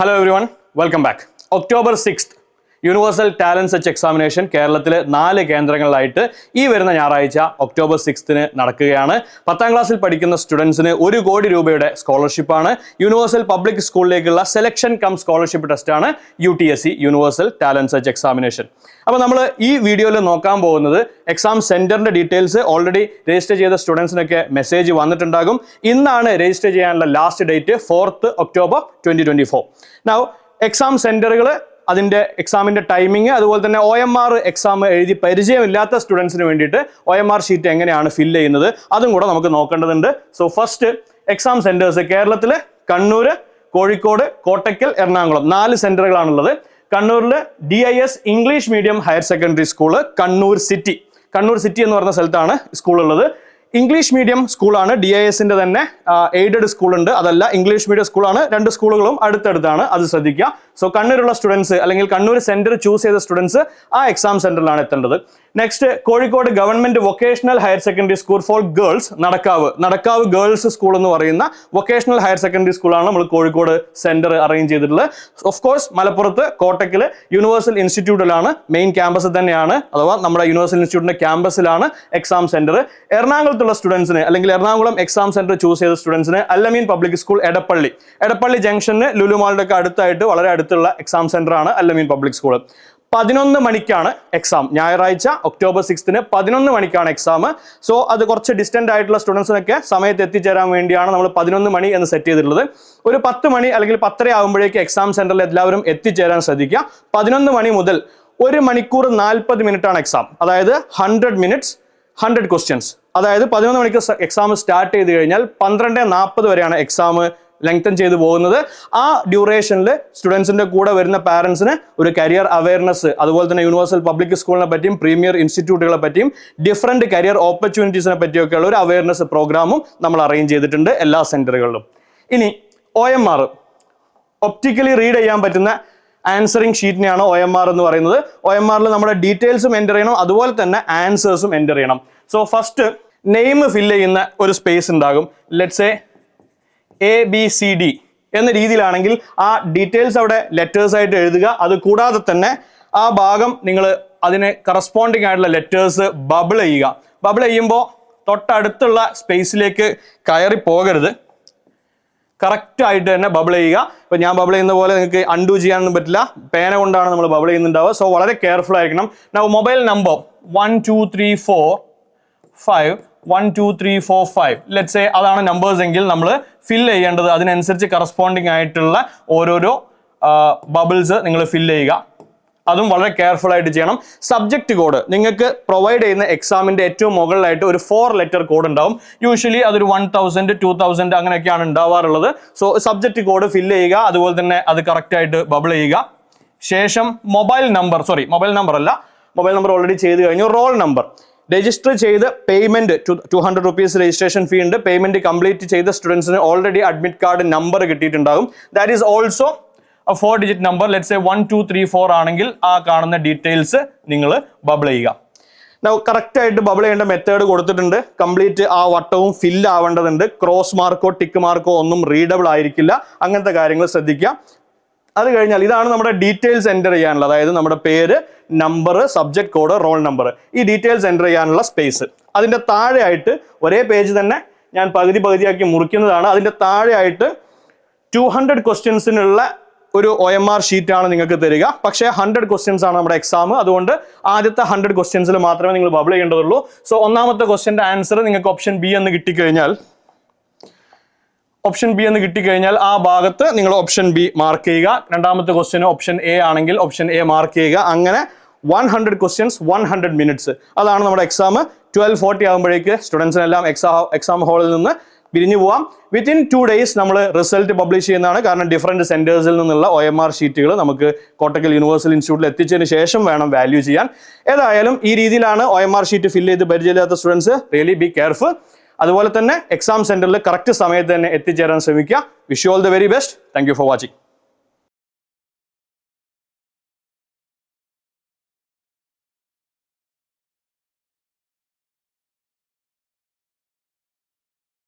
hello everyone welcome back October sixth universal talent സെച്ച് examination കേരളത്തിലെ നാല് കേന്ദ്രങ്ങളിലായിട്ട് ഈ വരുന്ന ഞായറാഴ്ച ഒക്ടോബർ സിക്സ്തിന് നടക്കുകയാണ്. പത്താം ക്ലാസ്സിൽ പഠിക്കുന്ന സ്റ്റുഡൻസിന് ഒരു കോടി രൂപയുടെ സ്കോളർഷിപ്പാണ്. യൂണിവേഴ്സൽ പബ്ലിക് സ്കൂളിലേക്കുള്ള സെലക്ഷൻ കം സ്കോളർഷിപ്പ് ടെസ്റ്റാണ് U T S C universal talent സെച്ച് examination അപ്പോൾ നമ്മൾ ഈ വീഡിയോയിൽ നോക്കാൻ പോകുന്നത് എക്സാം സെന്ററിന്റെ ഡീറ്റെയിൽസ് ഓൾറെഡി രജിസ്റ്റർ ചെയ്ത സ്റ്റുഡൻസിനൊക്കെ മെസ്സേജ് വന്നിട്ടുണ്ടാകും. ഇന്നാണ് രജിസ്റ്റർ ചെയ്യാനുള്ള last date fourth October twenty twenty four exam സെന്ററുകൾ അതിന്റെ എക്സാമിന്റെ ടൈമിങ് അതുപോലെ തന്നെ ഒ എം ആർ എക്സാം എഴുതി പരിചയമില്ലാത്ത സ്റ്റുഡൻസിന് വേണ്ടിയിട്ട് ഒ എം ആർ ഷീറ്റ് എങ്ങനെയാണ് ഫിൽ ചെയ്യുന്നത് അതും കൂടെ നമുക്ക് നോക്കേണ്ടതുണ്ട്. സോ ഫസ്റ്റ് എക്സാം സെന്റേഴ്സ് കേരളത്തിൽ കണ്ണൂർ കോഴിക്കോട് കോട്ടയ്ക്കൽ എറണാകുളം. നാല് സെന്ററുകളാണുള്ളത് കണ്ണൂരിൽ D I S English medium higher secondary school Kannur city Kannur city എന്ന് പറഞ്ഞ സ്ഥലത്താണ് സ്കൂൾ ഉള്ളത്. ഇംഗ്ലീഷ് മീഡിയം സ്കൂളാണ് ഡി ഐ എസിന്റെ തന്നെ എയ്ഡഡ് സ്കൂൾ ഉണ്ട്. അതല്ല ഇംഗ്ലീഷ് മീഡിയം സ്കൂളാണ് രണ്ട് സ്കൂളുകളും അടുത്തടുത്താണ്. അത് ശ്രദ്ധിക്കുക. സോ കണ്ണൂരുള്ള സ്റ്റുഡൻസ് അല്ലെങ്കിൽ കണ്ണൂർ സെന്റർ ചൂസ് ചെയ്ത സ്റ്റുഡൻസ് ആ എക്സാം സെന്ററിലാണ് എത്തേണ്ടത്. Next Kozhikode government vocational higher secondary school for girls Nadakkavu. Nadakkavu girls school എന്ന് പറയുന്ന വൊക്കേഷണൽ ഹയർ സെക്കൻഡറി സ്കൂളാണ് നമ്മൾ കോഴിക്കോട് സെന്റർ അറേഞ്ച് ചെയ്തിട്ടുള്ളത്. ഓഫ് കോഴ്സ് മലപ്പുറത്ത് കോട്ടയ്ക്കൽ യൂണിവേഴ്സൽ ഇൻസ്റ്റിറ്റ്യൂട്ടിലാണ് മെയിൻ ക്യാമ്പസ് തന്നെയാണ്. അഥവാ നമ്മുടെ യൂണിവേഴ്സൽ ഇൻസ്റ്റിറ്റ്യൂട്ടിന്റെ ക്യാമ്പസിലാണ് എക്സാം സെന്റർ എറണാകുളത്തുള്ള സ്റ്റുഡൻസിന് അല്ലെങ്കിൽ എറണാകുളം എക്സാം സെന്റർ ചൂസ് ചെയ്ത സ്റ്റുഡൻസിന് Al-Ameen public school Edappally. Edappally junction ലുലുമാളുടെ ഒക്കെ അടുത്തായിട്ട് വളരെ അടുത്തുള്ള എക്സാം സെന്റർ ആണ് അല്ലമീൻ പബ്ലിക് സ്കൂൾ പതിനൊന്ന് മണിക്കാണ് എക്സാം ഞായറാഴ്ച ഒക്ടോബർ സിക്സ്തിന് പതിനൊന്ന് മണിക്കാണ് എക്സാം സോ അത് കുറച്ച് ഡിസ്റ്റന്റ് ആയിട്ടുള്ള സ്റ്റുഡൻസിനൊക്കെ സമയത്ത് എത്തിച്ചേരാൻ വേണ്ടിയാണ് നമ്മൾ പതിനൊന്ന് മണി എന്ന് സെറ്റ് ചെയ്തിട്ടുള്ളത്. ഒരു പത്ത് മണി അല്ലെങ്കിൽ പത്തര ആകുമ്പോഴേക്ക് എക്സാം സെന്ററിൽ എല്ലാവരും എത്തിച്ചേരാൻ ശ്രദ്ധിക്കുക. പതിനൊന്ന് മണി മുതൽ ഒരു മണിക്കൂർ നാൽപ്പത് മിനിറ്റ് ആണ് എക്സാം അതായത് ഹൺഡ്രഡ് മിനിറ്റ്സ് ഹൺഡ്രഡ് ക്വസ്റ്റ്യൻസ് അതായത് പതിനൊന്ന് മണിക്ക് എക്സാം സ്റ്റാർട്ട് ചെയ്ത് കഴിഞ്ഞാൽ പന്ത്രണ്ട് നാൽപ്പത് വരെയാണ് എക്സാം ലെങ്തൻ ചെയ്തു പോകുന്നത്. ആ ഡ്യൂറേഷനിൽ സ്റ്റുഡൻസിന്റെ കൂടെ വരുന്ന പാരൻസിന് ഒരു കരിയർ അവയർനെസ് അതുപോലെ തന്നെ യൂണിവേഴ്സൽ പബ്ലിക് സ്കൂളിനെ പറ്റിയും പ്രീമിയർ ഇൻസ്റ്റിറ്റ്യൂട്ടുകളെ പറ്റിയും ഡിഫറെന്റ് കരിയർ ഓപ്പർച്യൂണിറ്റീസിനെ പറ്റിയൊക്കെയുള്ള ഒരു അവയർനെസ് പ്രോഗ്രാമും നമ്മൾ അറേഞ്ച് ചെയ്തിട്ടുണ്ട് എല്ലാ സെന്ററുകളിലും ഇനി O M R optically read ചെയ്യാൻ പറ്റുന്ന ആൻസറിങ് ഷീറ്റിനെയാണ് ഒ എം ആർ എന്ന് പറയുന്നത്. ഒ എം ആറിൽ നമ്മുടെ ഡീറ്റെയിൽസും എന്റർ ചെയ്യണം. അതുപോലെ തന്നെ ആൻസേഴ്സും എന്റർ ചെയ്യണം. സോ ഫസ്റ്റ് നെയിം ഫില്ല് ചെയ്യുന്ന ഒരു സ്പേസ് ഉണ്ടാകും. Let's A A B C D എന്ന രീതിയിലാണെങ്കിൽ ആ ഡീറ്റെയിൽസ് അവിടെ ലെറ്റേഴ്സ് ആയിട്ട് എഴുതുക. അത് കൂടാതെ തന്നെ ആ ഭാഗം നിങ്ങൾ അതിന് കറസ്പോണ്ടിങ് ആയിട്ടുള്ള ലെറ്റേഴ്സ് ബബിൾ ചെയ്യുക. ബബിൾ ചെയ്യുമ്പോൾ തൊട്ടടുത്തുള്ള സ്പേസിലേക്ക് കയറി പോകരുത്. കറക്റ്റ് ആയിട്ട് തന്നെ ബബിൾ ചെയ്യുക. ഇപ്പൊ ഞാൻ ബബിൾ ചെയ്യുന്ന പോലെ നിങ്ങൾക്ക് അൺഡു ചെയ്യാനൊന്നും പറ്റില്ല. പേന കൊണ്ടാണ് നമ്മൾ ബബിൾ ചെയ്യുന്നുണ്ടാവുക. സോ വളരെ കെയർഫുൾ ആയിരിക്കണം. Now mobile number one two three four five one two three four five let's അതാണ് നമ്പേഴ്സ് എങ്കിൽ നമ്മൾ ഫിൽ ചെയ്യേണ്ടത് അതിനനുസരിച്ച് കറസ്പോണ്ടിങ് ആയിട്ടുള്ള ഓരോരോ ബബിൾസ് നിങ്ങൾ ഫിൽ ചെയ്യുക. അതും വളരെ കെയർഫുൾ ആയിട്ട് ചെയ്യണം. സബ്ജക്ട് കോഡ് നിങ്ങൾക്ക് പ്രൊവൈഡ് ചെയ്യുന്ന എക്സാമിന്റെ ഏറ്റവും മുകളിലായിട്ട് ഒരു ഫോർ ലെറ്റർ കോഡ് ഉണ്ടാവും. യൂഷ്വലി അതൊരു വൺ തൗസൻഡ് ടു തൗസൻഡ് അങ്ങനെയൊക്കെയാണ് ഉണ്ടാവാറുള്ളത്. സോ സബ്ജക്ട് കോഡ് ഫില്ല് ചെയ്യുക അതുപോലെ തന്നെ അത് കറക്റ്റ് ആയിട്ട് ബബിൾ ചെയ്യുക. ശേഷം mobile number sorry mobile number അല്ല. മൊബൈൽ നമ്പർ ഓൾറെഡി ചെയ്ത് കഴിഞ്ഞു. റോൾ നമ്പർ രജിസ്റ്റർ ചെയ്ത് payment two hundred rupees registration fee ഉണ്ട്. പേയ്മെന്റ് കംപ്ലീറ്റ് ചെയ്ത സ്റ്റുഡൻസിന് already admit card number കിട്ടിയിട്ടുണ്ടാകും. That is also four digit number let's a one two three four ആണെങ്കിൽ ആ കാണുന്ന ഡീറ്റെയിൽസ് നിങ്ങൾ ബബിൾ ചെയ്യുക. കറക്റ്റ് ആയിട്ട് ബബിൾ ചെയ്യേണ്ട മെത്തേഡ് കൊടുത്തിട്ടുണ്ട്. കംപ്ലീറ്റ് ആ വട്ടവും ഫില്ല് ആവേണ്ടതുണ്ട്. ക്രോസ് മാർക്കോ ടിക്ക് മാർക്കോ ഒന്നും റീഡബിൾ ആയിരിക്കില്ല. അങ്ങനത്തെ കാര്യങ്ങൾ ശ്രദ്ധിക്കുക. അത് കഴിഞ്ഞാൽ ഇതാണ് നമ്മുടെ ഡീറ്റെയിൽസ് എന്റർ ചെയ്യാനുള്ള അതായത് നമ്മുടെ പേര് number subject code roll number ഈ ഡീറ്റെയിൽസ് എന്റർ ചെയ്യാനുള്ള സ്പേസ് അതിന്റെ താഴെയായിട്ട് ഒരേ പേജ് തന്നെ ഞാൻ പകുതി പകുതിയാക്കി മുറിക്കുന്നതാണ്. അതിന്റെ താഴെയായിട്ട് ടു ഹൺഡ്രഡ് ക്വസ്റ്റ്യൻസിനുള്ള ഒരു ഒ എം ആർ ഷീറ്റാണ് നിങ്ങൾക്ക് തരിക. പക്ഷേ ഹൺഡ്രഡ് ക്വസ്റ്റ്യൻസ് ആണ് നമ്മുടെ എക്സാം അതുകൊണ്ട് ആദ്യത്തെ ഹൺഡ്രഡ് ക്വസ്റ്റ്യൻസിൽ മാത്രമേ നിങ്ങൾ ബബിൾ ചെയ്യേണ്ടതുള്ളൂ. സോ ഒന്നാമത്തെ ക്വസ്റ്റ്യന്റെ ആൻസർ നിങ്ങൾക്ക് ഓപ്ഷൻ ബി എന്ന് കിട്ടിക്കഴിഞ്ഞാൽ ഓപ്ഷൻ ബി എന്ന് കിട്ടിക്കഴിഞ്ഞാൽ ആ ഭാഗത്ത് നിങ്ങൾ ഓപ്ഷൻ ബി മാർക്ക് ചെയ്യുക. രണ്ടാമത്തെ ക്വസ്റ്റ്യൻ ഓപ്ഷൻ എ ആണെങ്കിൽ ഓപ്ഷൻ എ മാർക്ക് ചെയ്യുക. അങ്ങനെ one hundred questions one hundred minutes അതാണ് നമ്മുടെ എക്സാം ട്വൽവ് ഫോർട്ടി ആകുമ്പോഴേക്ക് സ്റ്റുഡൻസിനെല്ലാം എക്സാം എക്സാം ഹാളിൽ നിന്ന് പിരിഞ്ഞു പോവാം. വിത്തിൻ ടു ഡേയ്സ് നമ്മൾ റിസൾട്ട് പബ്ലിഷ് ചെയ്യുന്നതാണ്. കാരണം ഡിഫറെന്റ് സെന്റേഴ്സിൽ നിന്നുള്ള ഒ എം ആർ ഷീറ്റുകൾ നമുക്ക് കോട്ടക്കൽ യൂണിവേഴ്സൽ ഇൻസ്റ്റിറ്റ്യൂട്ടിൽ എത്തിച്ചതിന് ശേഷം വേണം വാല്യൂ ചെയ്യാൻ. ഏതായാലും ഈ രീതിയിലാണ് O M R sheet fill ചെയ്ത് പരിചയമില്ലാത്ത സ്റ്റുഡൻസ് റിയലി ബി കെയർഫുൾ അതുപോലെ തന്നെ എക്സാം സെന്ററിൽ കറക്റ്റ് സമയത്ത് തന്നെ എത്തിച്ചേരാൻ ശ്രമിക്കുക. Wish all the very best thank for watching